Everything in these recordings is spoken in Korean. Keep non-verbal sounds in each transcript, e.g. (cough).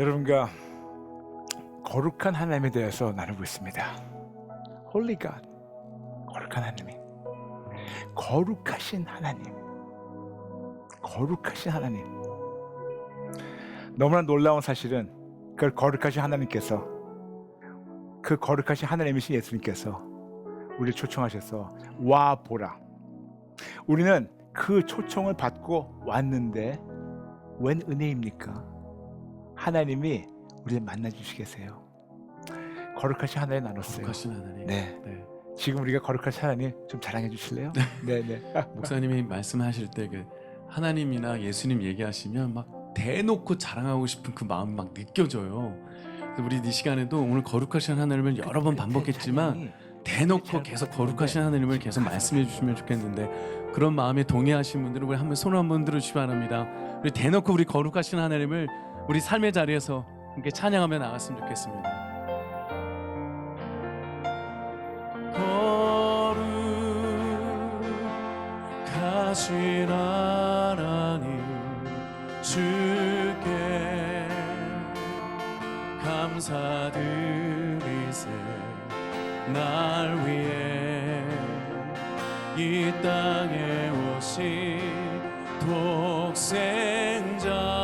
여러분과 거룩한 하나님에 대해서 나누고 있습니다. Holy God, 거룩한 하나님, 거룩하신 하나님, 거룩하신 하나님. 너무나 놀라운 사실은 그 거룩하신 하나님께서 그 거룩하신 하나님이신 예수님께서 우리를 초청하셔서 와 보라. 우리는 그 초청을 받고 왔는데 웬 은혜입니까? 하나님이 우리를 만나 주시겠어요. 거룩하신 하나님 나눴어요. 거룩하신 하나님. 네. 네. 지금 우리가 거룩하신 하나님 좀 자랑해 주실래요? 네, 네. (laughs) 목사님이 말씀하실 때 그 하나님이나 예수님 얘기하시면 막 대놓고 자랑하고 싶은 그 마음이 막 느껴져요. 우리 이 시간에도 오늘 거룩하신 하나님을 여러 번 반복했지만 대놓고 계속 거룩하신 하나님을 계속 말씀해 주시면 좋겠는데 그런 마음에 동의하신 분들은 우리 한번 손 한번 들어 주시기 바랍니다. 우리 대놓고 우리 거룩하신 하나님을 우리 삶의 자리에서 함께 찬양하며 나갔으면 좋겠습니다. 거룩하신 하나님 주께 감사드리세 날 위해 이 땅에 오신 독생자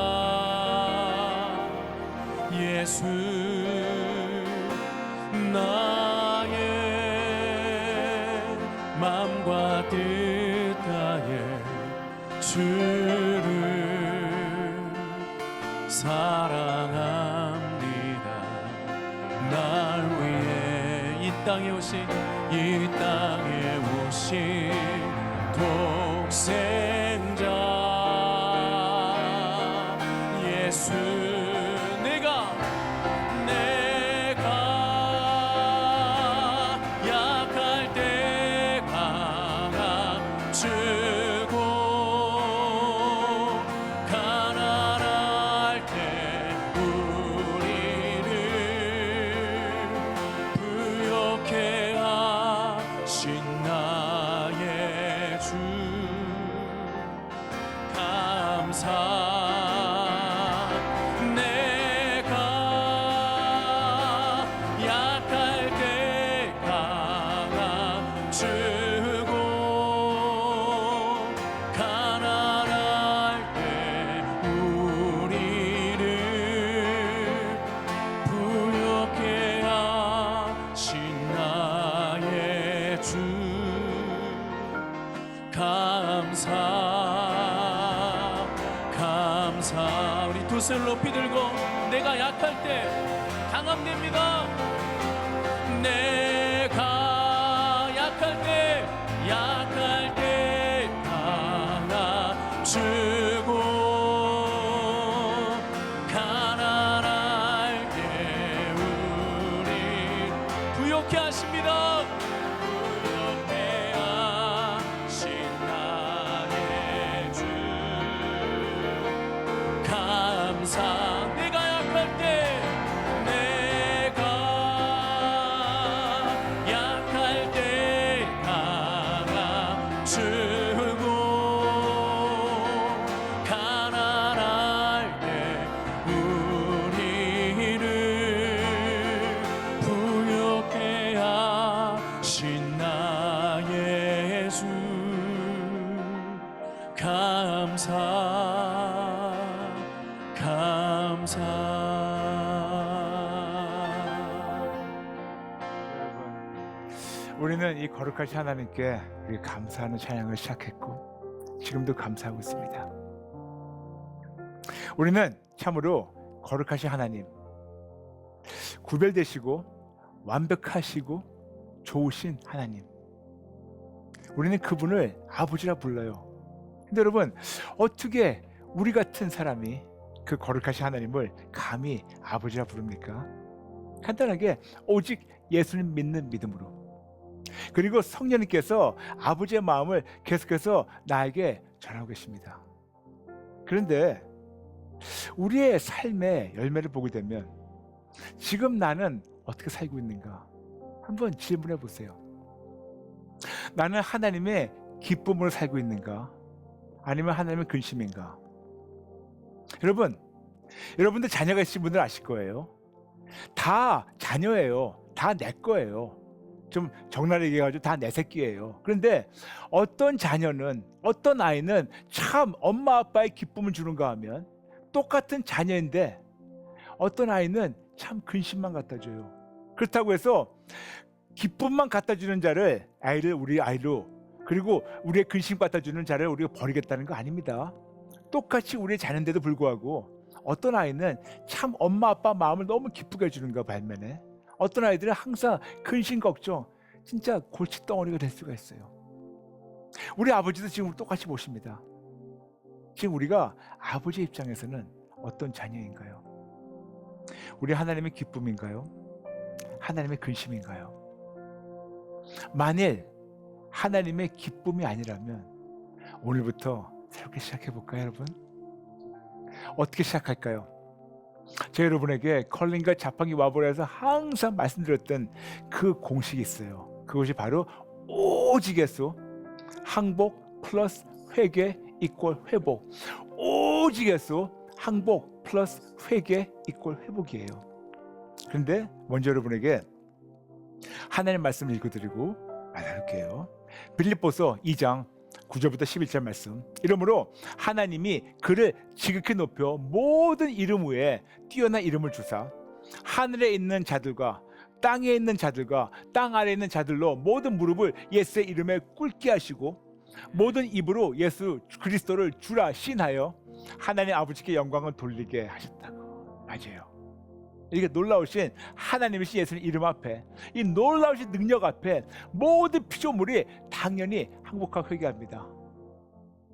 나의 마음과 뜻 다해 주를 사랑합니다. 이 땅에 오신 독생 주 감사 감사. 우리 두 손을 높이 들고 내가 약할 때 강함됩니다. 내 우리는 이 거룩하신 하나님께 우리 감사하는 찬양을 시작했고 지금도 감사하고 있습니다. 우리는 참으로 거룩하신 하나님, 구별되시고 완벽하시고 좋으신 하나님. 우리는 그분을 아버지라 불러요. 근데 여러분, 어떻게 우리 같은 사람이 그 거룩하신 하나님을 감히 아버지라 부릅니까? 간단하게 오직 예수님 믿는 믿음으로. 그리고 성령님께서 아버지의 마음을 계속해서 나에게 전하고 계십니다. 그런데 우리의 삶의 열매를 보게 되면 지금 나는 어떻게 살고 있는가? 한번 질문해 보세요. 나는 하나님의 기쁨으로 살고 있는가? 아니면 하나님의 근심인가? 여러분, 여러분들 자녀가 있으신 분들 아실 거예요. 다 자녀예요. 다 내 거예요. 좀 적나라하게 얘기해가지고 다 내 새끼예요. 그런데 어떤 자녀는 어떤 아이는 참 엄마 아빠의 기쁨을 주는가 하면 똑같은 자녀인데 어떤 아이는 참 근심만 갖다 줘요. 그렇다고 해서 기쁨만 갖다 주는 자를 아이를 우리 아이로 그리고 우리의 근심 갖다 주는 자를 우리가 버리겠다는 거 아닙니다. 똑같이 우리의 자녀인데도 불구하고 어떤 아이는 참 엄마 아빠 마음을 너무 기쁘게 해주는가 반면에 어떤 아이들은 항상 근심 걱정 진짜 골칫덩어리가 될 수가 있어요. 우리 아버지도 지금 똑같이 보십니다. 지금 우리가 아버지 입장에서는 어떤 자녀인가요? 우리 하나님의 기쁨인가요? 하나님의 근심인가요? 만일 하나님의 기쁨이 아니라면 오늘부터 새롭게 시작해 볼까요, 여러분? 어떻게 시작할까요? 제가 여러분에게 컬링과 자판기 와보라에서 항상 말씀드렸던 그 공식이 있어요. 그것이 바로 오직에서 항복 플러스 회개 이꼴 회복. 오직에서 항복 플러스 회개 이꼴 회복이에요. 그런데 먼저 여러분에게 하나님 말씀 읽어드리고 말할게요. 빌립보서 2장 9절부터 11절 말씀. 이러므로 하나님이 그를 지극히 높여 모든 이름 위에 뛰어난 이름을 주사 하늘에 있는 자들과 땅에 있는 자들과 땅 아래에 있는 자들로 모든 무릎을 예수의 이름에 꿇게 하시고 모든 입으로 예수 그리스도를 주라 신하여 하나님 아버지께 영광을 돌리게 하셨다고. 맞아요. 이게 놀라우신 하나님이신 예수님 이름 앞에 이 놀라우신 능력 앞에 모든 피조물이 당연히 항복하고 회개합니다.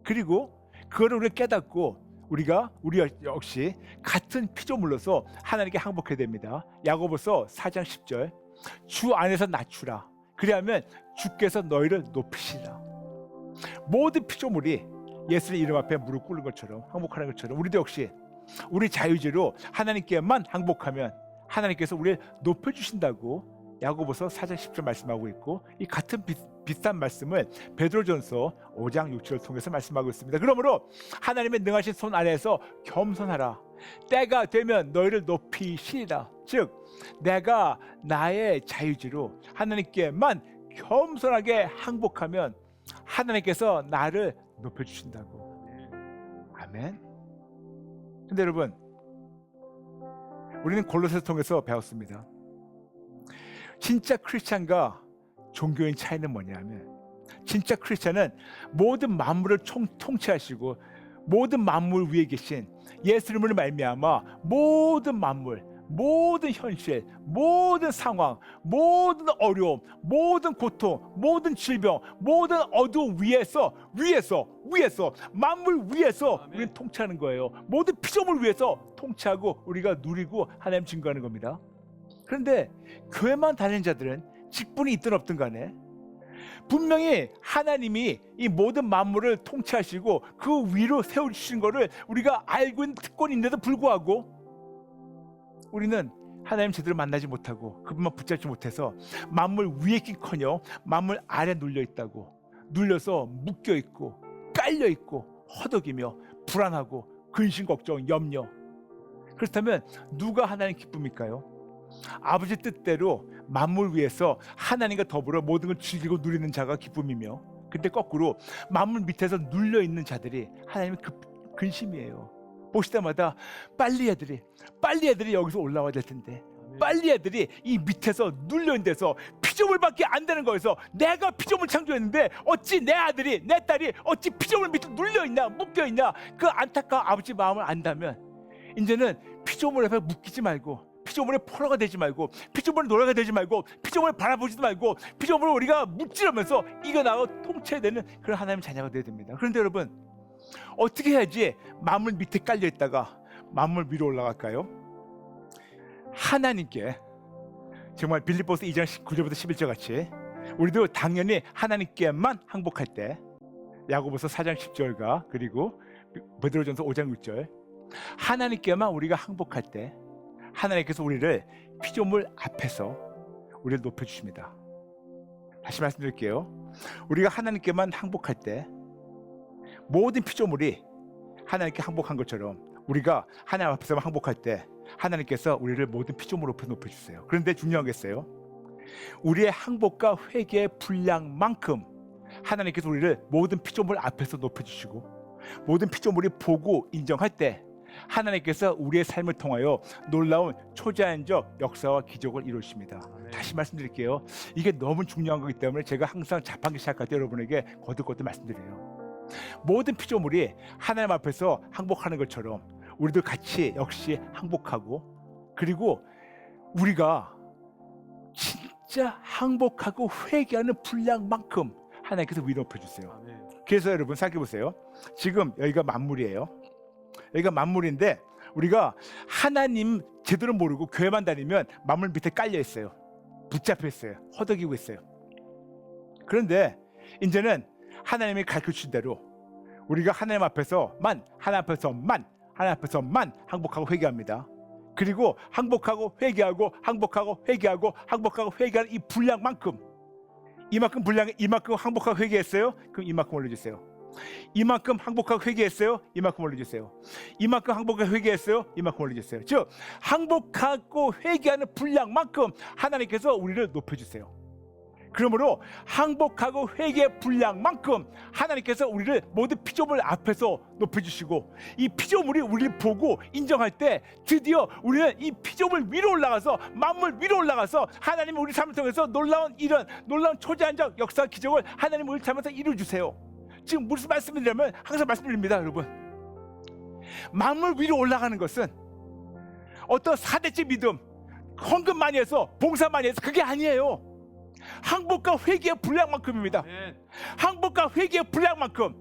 그리고 그거를 우리가 깨닫고 우리가 우리 역시 같은 피조물로서 하나님께 항복해야 됩니다. 야고보서 4장 10절 주 안에서 낮추라. 그리하면 주께서 너희를 높이시라. 모든 피조물이 예수의 이름 앞에 무릎 꿇는 것처럼 항복하는 것처럼 우리도 역시 우리 자유지로 하나님께만 항복하면 하나님께서 우리를 높여주신다고 야고보서 4장 10절 말씀하고 있고 이 같은 비, 비슷한 말씀을 베드로전서 5장 6절을 통해서 말씀하고 있습니다. 그러므로 하나님의 능하신 손 아래에서 겸손하라. 때가 되면 너희를 높이시리라. 즉 내가 나의 자유지로 하나님께만 겸손하게 항복하면 하나님께서 나를 높여 주신다고. 아멘. 근데 여러분, 우리는 골로새서 통해서 배웠습니다. 진짜 크리스찬과 종교인 차이는 뭐냐면, 진짜 크리스찬은 모든 만물을 총, 통치하시고 모든 만물 위에 계신 예수님을 말미암아 모든 만물, 모든 현실, 모든 상황, 모든 어려움, 모든 고통, 모든 질병, 모든 어두움 위에서 위에서 위에서 만물 위에서 아멘. 우리는 통치하는 거예요. 모든 피조물 위에서 통치하고 우리가 누리고 하나님 증거하는 겁니다. 그런데 교회만 다니는 자들은 직분이 있든 없든 간에 분명히 하나님이 이 모든 만물을 통치하시고 그 위로 세워주신 거를 우리가 알고 있는 특권인데도 불구하고 우리는 하나님 제대로 만나지 못하고 그분만 붙잡지 못해서 만물 위에 있긴커녕 만물 아래 눌려 있다고 눌려서 묶여 있고 깔려 있고 허덕이며 불안하고 근심 걱정 염려 그렇다면 누가 하나님 기쁨일까요? 아버지 뜻대로 만물 위에서 하나님과 더불어 모든 걸 즐기고 누리는 자가 기쁨이며 근데 거꾸로 만물 밑에서 눌려 있는 자들이 하나님의 그 근심이에요. 보실 때마다 빨리 애들이 빨리 애들이 여기서 올라와야 될 텐데 빨리 애들이 이 밑에서 눌려 있는 데서 피조물밖에 안 되는 거에서 내가 피조물 창조했는데 어찌 내 아들이 내 딸이 어찌 피조물 밑에 눌려 있냐 묶여 있냐 그 안타까운 아버지 마음을 안다면 이제는 피조물 앞에 묶이지 말고 피조물의 포로가 되지 말고 피조물의 노래가 되지 말고 피조물을 바라보지도 말고 피조물을 우리가 무찌르면서 이겨나가 통치되는 그런 하나님의 자녀가 되어야 됩니다. 그런데 여러분 어떻게 해야지 만물 밑에 깔려 있다가 만물 위로 올라갈까요? 하나님께 정말 빌립보스 2장 9절부터 11절 같이 우리도 당연히 하나님께만 항복할 때 야고보서 4장 10절과 그리고 베드로전서 5장 6절 하나님께만 우리가 항복할 때 하나님께서 우리를 피조물 앞에서 우리를 높여 주십니다. 다시 말씀드릴게요. 우리가 하나님께만 항복할 때 모든 피조물이 하나님께 항복한 것처럼 우리가 하나님 앞에서 항복할 때 하나님께서 우리를 모든 피조물 앞에 높여주세요. 그런데 중요한 게 있어요. 우리의 항복과 회개의 분량만큼 하나님께서 우리를 모든 피조물 앞에서 높여주시고 모든 피조물이 보고 인정할 때 하나님께서 우리의 삶을 통하여 놀라운 초자연적 역사와 기적을 이루십니다. 다시 말씀드릴게요. 이게 너무 중요한 거기 때문에 제가 항상 자판기 시작할 때 여러분에게 거듭거듭 말씀드려요. 모든 피조물이 하나님 앞에서 항복하는 것처럼 우리도 같이 역시 항복하고 그리고 우리가 진짜 항복하고 회개하는 분량만큼 하나님께서 위로 높여주세요. 아멘. 그래서 여러분 생각해 보세요. 지금 여기가 만물이에요. 여기가 만물인데 우리가 하나님 제대로 모르고 교회만 다니면 만물 밑에 깔려 있어요. 붙잡혀 있어요. 허덕이고 있어요. 그런데 이제는 하나님이 가르쳐 주신 대로 우리가 하나님 앞에서만 하나님 앞에서만 하나님 앞에서만 항복하고 회개합니다. 그리고 항복하고 회개하고 항복하고 회개하고 항복하고 회개하는 이 분량만큼 이만큼 분량 이만큼 항복하고 회개했어요? 그럼 이만큼 올려주세요. 이만큼 항복하고 회개했어요? 이만큼 올려주세요. 이만큼 항복하고 회개했어요? 이만큼 올려주세요. 즉 항복하고 회개하는 분량만큼 하나님께서 우리를 높여주세요. 그러므로 항복하고 회개 분량만큼 하나님께서 우리를 모든 피조물 앞에서 높여주시고 이 피조물이 우리를 보고 인정할 때 드디어 우리는 이 피조물 위로 올라가서 만물 위로 올라가서 하나님 우리 삶을 통해서 놀라운 이런 놀라운 초자연적 역사 기적을 하나님 우리 삶에서 이루어주세요. 지금 무슨 말씀이냐면 항상 말씀드립니다, 여러분. 만물 위로 올라가는 것은 어떤 사대째 믿음, 헌금 많이 해서 봉사 많이 해서 그게 아니에요. 항복과 회개의 분량만큼입니다. 항복과 회개의 분량만큼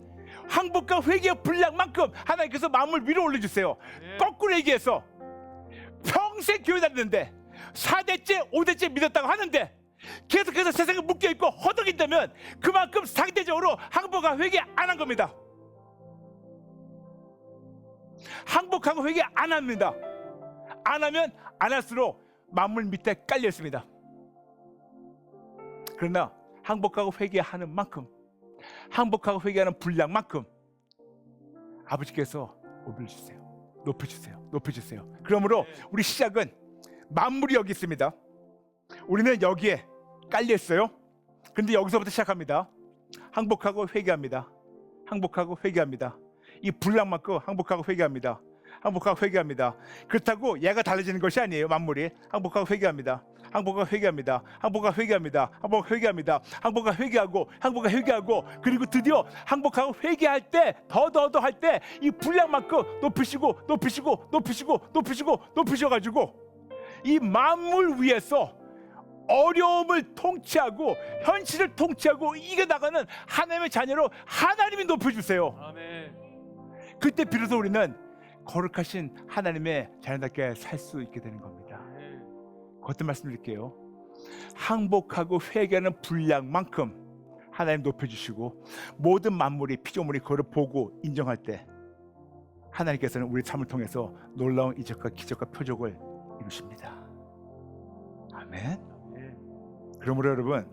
항복과 회개의 분량만큼 하나님께서 마음을 위로 올려주세요. 거꾸로 얘기해서 평생 교회 다녔는데 4대째 5대째 믿었다고 하는데 계속해서 세상에 묶여있고 허덕인다면 그만큼 상대적으로 항복과 회개 안 한 겁니다. 항복하고 회개 안 합니다. 안 하면 안 할수록 만물 밑에 깔려 있습니다. 그러나 항복하고 회개하는 만큼 항복하고 회개하는 분량만큼 아버지께서 올려주세요. 높여주세요. 높여주세요. 그러므로 우리 시작은 만물이 여기 있습니다. 우리는 여기에 깔려 있어요. 근데 여기서부터 시작합니다. 항복하고 회개합니다. 항복하고 회개합니다. 이 분량만큼 항복하고 회개합니다. 항복하고 회개합니다. 그렇다고 얘가 달라지는 것이 아니에요. 만물이 항복하고 회개합니다. 항복하고 회개합니다. 항복하고 회개합니다. 항복하고 회개합니다. 항복하고 회개하고 항복하고 회개하고 그리고 드디어 항복하고 회개할 때 더 더 더 할 때 이 분량만큼 높이시고 높이시고 높이시고 높이시고 높이셔 가지고 이 만물 위에서 어려움을 통치하고 현실을 통치하고 이겨 나가는 하나님의 자녀로 하나님이 높여주세요. 아멘. 그때 비로소 우리는 거룩하신 하나님의 자녀답게 살 수 있게 되는 겁니다. 아멘. 그것도 말씀 드릴게요. 항복하고 회개하는 분량만큼 하나님 높여주시고 모든 만물이 피조물이 그를 보고 인정할 때 하나님께서는 우리 삶을 통해서 놀라운 이적과 기적과 표적을 이루십니다. 아멘. 그러므로 여러분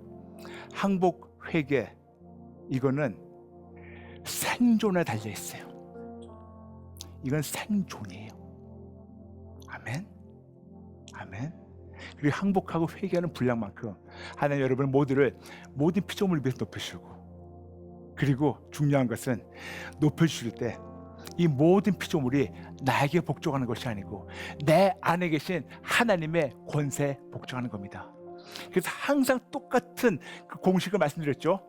항복 회개 이거는 생존에 달려 있어요. 이건 생존이에요. 아멘. 아멘. 그리고 항복하고 회개하는 분량만큼 하나님 여러분 모두를 모든 피조물을 위해서 높여주시고 그리고 중요한 것은 높여주실 때 이 모든 피조물이 나에게 복종하는 것이 아니고 내 안에 계신 하나님의 권세에 복종하는 겁니다. 그래서 항상 똑같은 그 공식을 말씀드렸죠.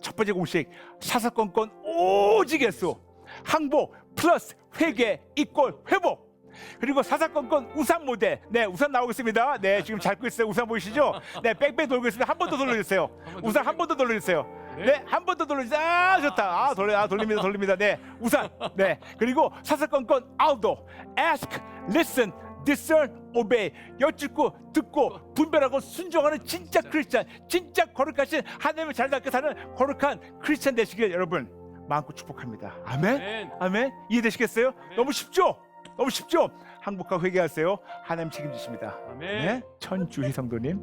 첫 번째 공식 사사건건 오직 예수 항복 플러스 회개 이꼴 회복 그리고 사사건건 우산 모델 네 우산 나오겠습니다. 네 지금 잘 끌고 있어요 우산 보이시죠? 네 뺑뺑 돌고 있습니다. 한 번 더 돌려주세요. 우산 한 번 더 돌려주세요. 네. 네 한 번 더 돌려주세요. 아 좋다. 아 돌려 아 돌립니다 돌립니다. 네 우산. 네 그리고 사사건건 아웃도. Ask listen discern obey. 여쭙고 듣고 분별하고 순종하는 진짜 크리스찬 진짜 거룩하신 하나님을 잘 닮게 사는 거룩한 크리스찬 되시길 여러분 마음껏 축복합니다. 아멘? 아멘. 아멘? 이해되시겠어요? 너무 쉽죠 너무 쉽죠 항복하고 회개하세요 하나님 책임지십니다 아멘. 네 천주희 성도님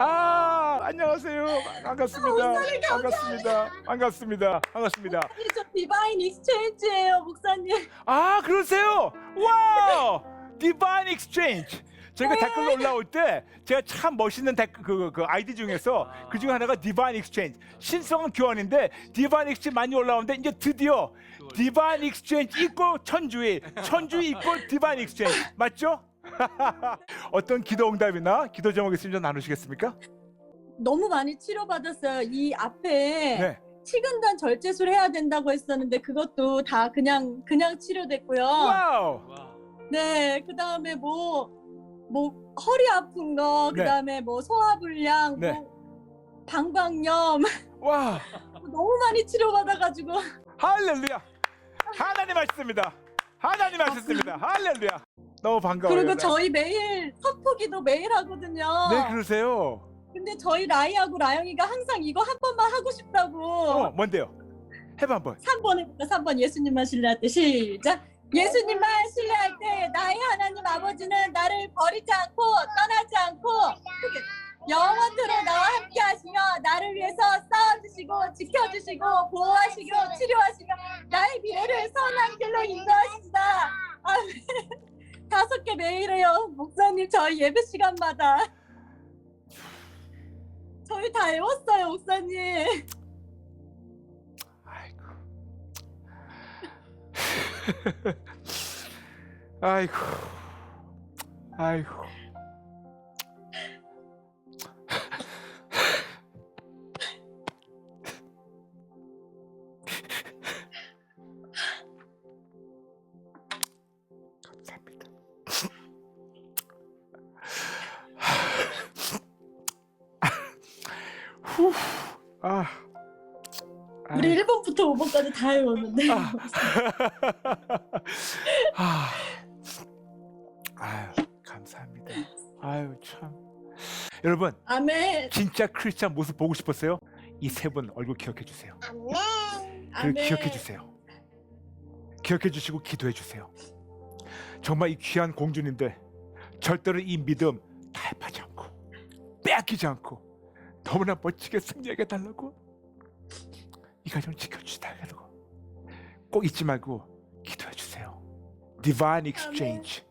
아 안녕하세요. 반갑습니다. 반갑습니다. 반갑습니다. 반갑습니다. 아니, 저 디바인 익스체인지예요, 목사님. 아 그러세요? 와 디바인 익스체인지. 제가 댓글로 올라올 때 제가 참 멋있는 댓글 그, 그 아이디 중에서 그 중에 하나가 디바인 익스체인지 신성한 교환인데 디바인 익스체인지 많이 올라오는데 이제 드디어 디바인 익스체인지 있고 천주의 천주의 있고 디바인 익스체인지 맞죠? (laughs) 어떤 기도 응답이나 기도 제목 있으면 좀 나누시겠습니까? 너무 많이 치료받았어요. 이 앞에 네. 치근단 절제술 해야 된다고 했었는데 그것도 다 그냥 그냥 치료됐고요. 와우. 네, 그 다음에 뭐, 뭐, 허리 아픈 거, 그 네. 다음에 뭐, 소화불량, 네. 뭐, 방광염, (laughs) 와. 너무 많이 치료받아가지고. 할렐루야. 하나님 하셨습니다. 하나님 하셨습니다. 할렐루야. 너무 반가워요. 그리고 저희 매일 선포기도 매일 하거든요. 네, 그러세요. 근데 저희 라이하고 라영이가 항상 이거 한 번만 하고 싶다고. 어, 뭔데요? 해봐 한번. 3번 해볼까? 3번 예수님만 신뢰할 때 시작. 예수님만 신뢰할 때 나의 하나님 아버지는 나를 버리지 않고 떠나지 않고 영원토록 나와 함께 하시며 나를 위해서 싸워주시고 지켜주시고 보호하시고 치료하시며 나의 미래를 선한 길로 인도하시다. 다섯 개 매일 해요. 목사님 저희 예배 시간마다. 저희 다 외웠어요, 목사님. (laughs) 아이고. 아이고. 다 외웠는데. 아. (laughs) 아, 아유 감사합니다. 아유 참. 여러분 아멘. 진짜 크리스찬 모습 보고 싶었어요? 이 세 분 얼굴 기억해 주세요. 그 아멘. 기억해 주세요. 기억해 주시고 기도해 주세요. 정말 이 귀한 공주님들 절대로 이 믿음 타협하지 않고 빼앗기지 않고 너무나 멋지게 승리하게 달라고 이 가정 지켜주시다 해도 꼭 잊지 말고 기도해 주세요. Divine Exchange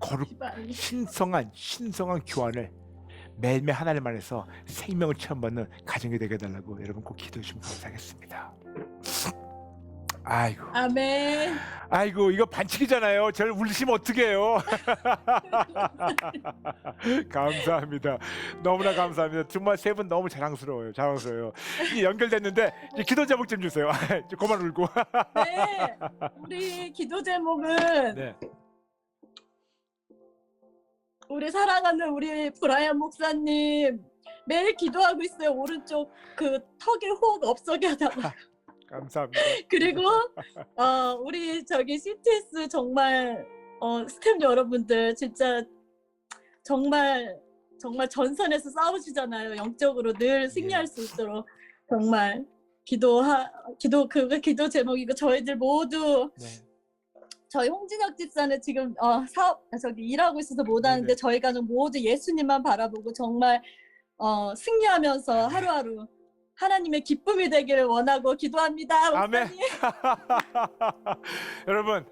거룩. 신성한 신성한 교환을 매일매일 하나님 안에서 생명을 체험받는 가정이 되게 해달라고 여러분 꼭 기도해 주시면 감사하겠습니다. 아이고, 아멘. 아이고 이거 반칙이잖아요. 저를 울리시면 어떡해요? (laughs) 감사합니다. 너무나 감사합니다. 정말 세 분 너무 자랑스러워요. 자랑스러워요. 이게 연결됐는데 이제 기도 제목 좀 주세요. (laughs) 이제 그만 울고. 네. 우리 기도 제목은 네. 우리 사랑하는 우리 브라이언 목사님 매일 기도하고 있어요. 오른쪽 그 턱에 호흡 없어게 하다가. 감사합니다. (laughs) 그리고 어, 우리 저기 CTS 정말 어, 스탭 여러분들 진짜 정말 정말 전선에서 싸우시잖아요. 영적으로 늘 승리할 수 있도록 정말 기도하 기도 그 기도 제목이고 저희들 모두 네. 저희 홍진혁 집사는 지금 어, 사업 아, 저기 일하고 있어서 못. 하는데 저희 가족 모두 예수님만 바라보고 정말 어, 승리하면서 하루하루 하나님의 기쁨이 되기를 원하고 기도합니다. 아멘. 목사님. (laughs) 여러분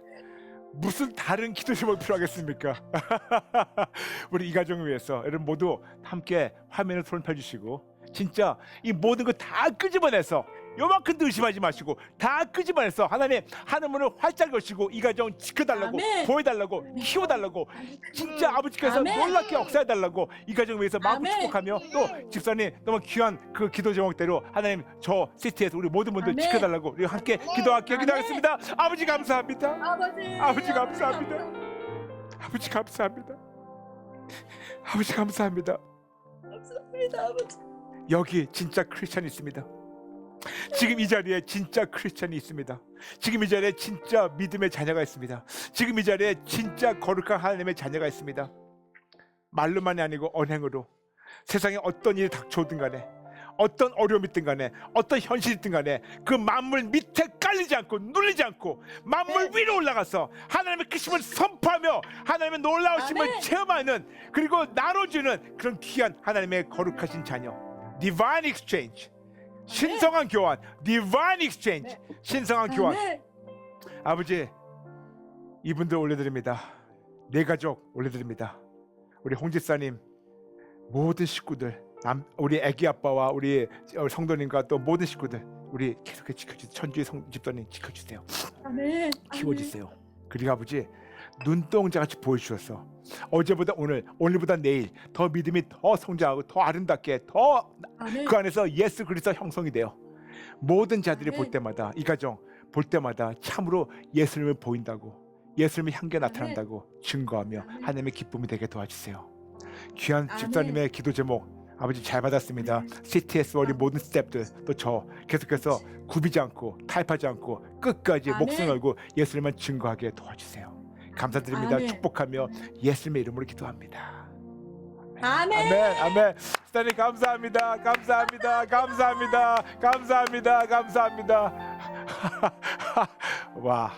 무슨 다른 기도 제목 필요하겠습니까? (laughs) 우리 이 가정을 위해서 여러분 모두 함께 화면을 손 펴주시고 진짜 이 모든 거 다 끄집어내서 요만큼도 의심하지 마시고 다 끄집어내서 하나님 하늘문을 활짝 여시고 이 가정 지켜달라고 아멘. 보여달라고 키워달라고 진짜 아버지께서 아멘. 놀랍게 역사해달라고 이 가정을 위해서 마음을 아멘. 축복하며 또 집사님 너무 귀한 그 기도 제목대로 하나님 저 시티에서 우리 모든 분들 아멘. 지켜달라고 우리 함께 기도할게요 아멘. 기도하겠습니다 아버지 감사합니다 아버지 아버지 감사합니다. 아버지 감사합니다 아버지 감사합니다 감사합니다 아버지 여기 진짜 크리스찬이 있습니다 지금 이 자리에 진짜 크리스찬이 있습니다. 지금 이 자리에 진짜 믿음의 자녀가 있습니다. 지금 이 자리에 진짜 거룩한 하나님의 자녀가 있습니다. 말로만이 아니고 언행으로. 세상에 어떤 일이 닥쳐오든 간에 어떤 어려움이 있든 간에 어떤 현실이 있든 간에 그 만물 밑에 깔려 말리지 않고 눌리지 않고 만물 네. 위로 올라가서 하나님의 크심을 선포하며 하나님의 놀라우심을 아멘. 체험하는 그리고 나눠주는 그런 귀한 하나님의 거룩하신 자녀. Divine Exchange 신성한 교환 Divine Exchange 신성한 교환. 아멘. 아버지 이분들 올려드립니다. 내 가족 올려드립니다. 우리 홍지사님 모든 식구들 남, 우리 애기 아빠와 우리 성도님과 또 모든 식구들 우리 계속해 지켜주세요 천주의 성, 집사님 지켜주세요. 키워주세요. 그리고 아버지 눈동자같이 보여주셔서 어제보다 오늘 오늘보다 내일 더 믿음이 더 성장하고 더 아름답게 더 아멘. 그 안에서 예수 그리스도 형성이 돼요. 모든 자들이 볼 아멘. 때마다 이 가정 볼 때마다 참으로 예수님을 보인다고 예수님의 향기 아멘. 나타난다고 증거하며 아멘. 하나님의 기쁨이 되게 도와주세요. 귀한 아멘. 집사님의 기도 제목 아버지 잘 받았습니다. CTS 우리 모든 스탭들 또 저 계속해서 굽이지 않고 타협하지 않고 끝까지 아멘. 목숨 걸고 예수님만 증거하게 도와주세요. 감사드립니다. 아멘. 축복하며 예수님의 이름으로 기도합니다. 아멘. 아멘. 아멘. 스타님 감사합니다. 감사합니다. 감사합니다. 감사합니다. 감사합니다. (laughs) 와.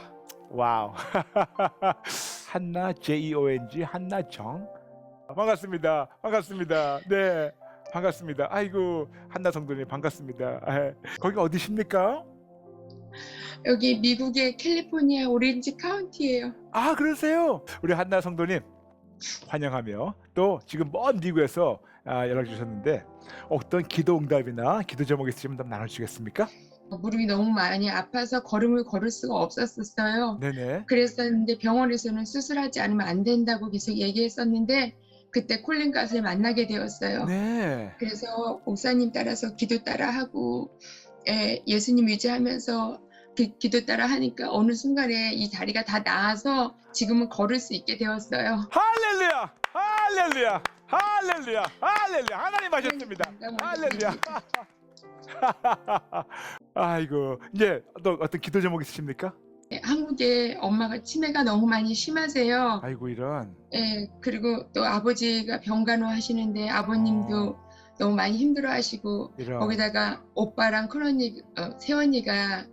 와우. (laughs) 한나 J O N G 한나 정. 반갑습니다. 반갑습니다. 네. 반갑습니다. 아이고 한나 성도님 반갑습니다. 에, 거기 어디십니까 여기 미국의 캘리포니아 오렌지 카운티예요. 아 그러세요 우리 한나 성도님 환영하며 또 지금 먼 미국에서 아, 연락 주셨는데 어떤 기도 응답이나 기도 제목 있으시면 좀 나눠주시겠습니까? 무릎이 너무 많이 아파서 걸음을 걸을 수가 없었었어요. 네네 그랬었는데 병원에서는 수술하지 않으면 안 된다고 계속 얘기했었는데 그때 콜린 가수를 만나게 되었어요. 네 그래서 목사님 따라서 기도 따라 하고 예, 예수님 의지하면서 기, 기도 따라 하니까 어느 순간에 이 다리가 다 나아서 지금은 걸을 수 있게 되었어요. 할렐루야! 할렐루야! 할렐루야! 할렐루야! 하나님 하셨습니다. 할렐루야! (laughs) 아이고 이제 또 어떤 기도 제목 있으십니까? 예, 한국에 엄마가 치매가 너무 많이 심하세요. 아이고 이런. 예, 그리고 또 아버지가 병간호 하시는데 아버님도 너무 많이 힘들어 하시고 이런. 거기다가 오빠랑 큰언니, 어, 새언니가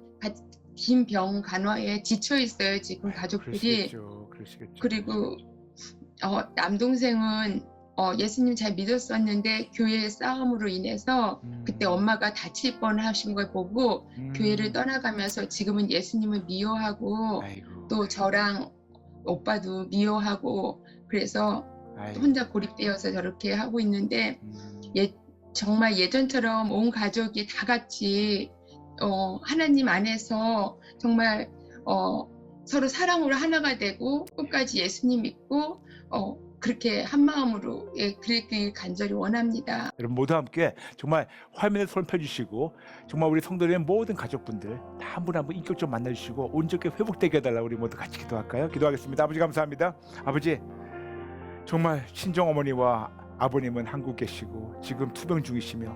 긴 병 간호에 지쳐 있어요, 지금 가족들이. 그러시겠죠 그러시겠죠. 그리고 어, 남동생은 어, 예수님 잘 믿었었는데 교회의 싸움으로 인해서 음, 그때 엄마가 다칠 뻔 하신 걸 보고 음, 교회를 떠나가면서 지금은 예수님을 미워하고 아이고 또 저랑 오빠도 미워하고 그래서 아이고, 혼자 고립되어서 저렇게 하고 있는데 음, 예, 정말 예전처럼 온 가족이 다 같이 어, 하나님 안에서 정말 어, 서로 사랑으로 하나가 되고 끝까지 예수님 믿고 어, 그렇게 한 마음으로 예, 그렇게 간절히 원합니다. 여러분 모두 함께 정말 화면에 손 펴주시고 정말 우리 성도의 모든 가족분들 다 한 분 한 분 인격적으로 만나주시고 온전히 회복되게 해달라 우리 모두 같이 기도할까요? 기도하겠습니다. 아버지 감사합니다. 아버지 정말 친정 어머니와 아버님은 한국 계시고 지금 투병 중이시며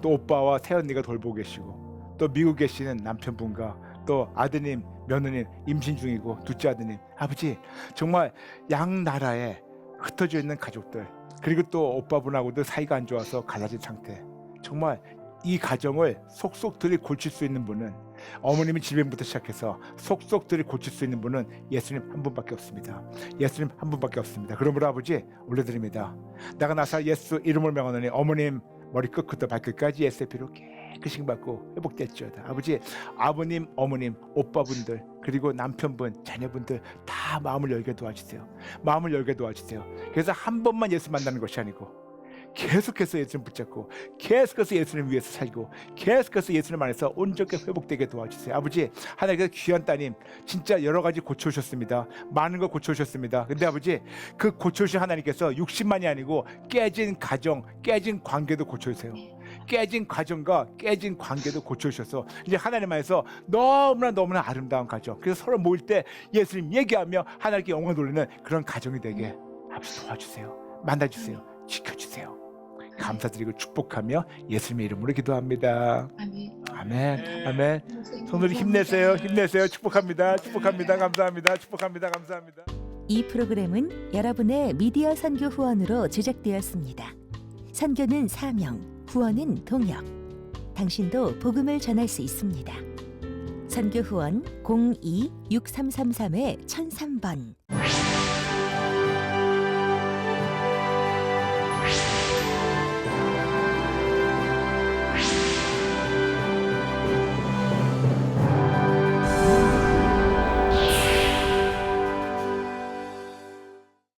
또 오빠와 새언니가 돌보고 계시고 또 미국 계시는 남편분과 또 아드님 며느님 임신 중이고 둘째 아드님 아버지 정말 양 나라에 흩어져 있는 가족들 그리고 또 오빠분하고도 사이가 안 좋아서 갈라진 상태. 정말 이 가정을 속속들이 고칠 수 있는 분은 어머님이 질병부터 시작해서 속속들이 고칠 수 있는 분은 예수님 한 분밖에 없습니다. 예수님 한 분밖에 없습니다. 그러므로 아버지 올려드립니다. 나가 나사 예수 이름을 명하노니 어머님 머리 끝부터 발끝까지 피로 깨끗이 받고 회복될지어다. 아버지, 아버님, 어머님, 오빠분들 그리고 남편분, 자녀분들 다 마음을 열게 도와주세요. 마음을 열게 도와주세요. 그래서 한 번만 예수 만나는 것이 아니고 계속해서 예수님 붙잡고 계속해서 예수님 위해서 살고 계속해서 예수님 안에서 온전히 회복되게 도와주세요. 아버지 하나님께서 귀한 따님 진짜 여러 가지 고쳐오셨습니다. 많은 걸 고쳐오셨습니다. 근데 아버지 그 고쳐오신 하나님께서 60만이 아니고 깨진 가정, 깨진 관계도 고쳐주세요. 깨진 가정과 깨진 관계도 고쳐주셔서 이제 하나님 안에서 너무나 너무나 아름다운 가정. 그래서 서로 모일 때 예수님 얘기하며 하나님께 영광 돌리는 그런 가정이 되게 아버지 도와주세요. 만나주세요. 지켜주세요. 감사드리고 축복하며 예수님의 이름으로 기도합니다. 아멘. 아멘. 아멘. 선생님, 성도님 힘내세요. 힘내세요. 축복합니다. 축복합니다. 감사합니다. 축복합니다. 감사합니다. 이 프로그램은 여러분의 미디어 선교 후원으로 제작되었습니다. 선교는 사명, 후원은 동역. 당신도 복음을 전할 수 있습니다. 선교 후원 02-6333-1003번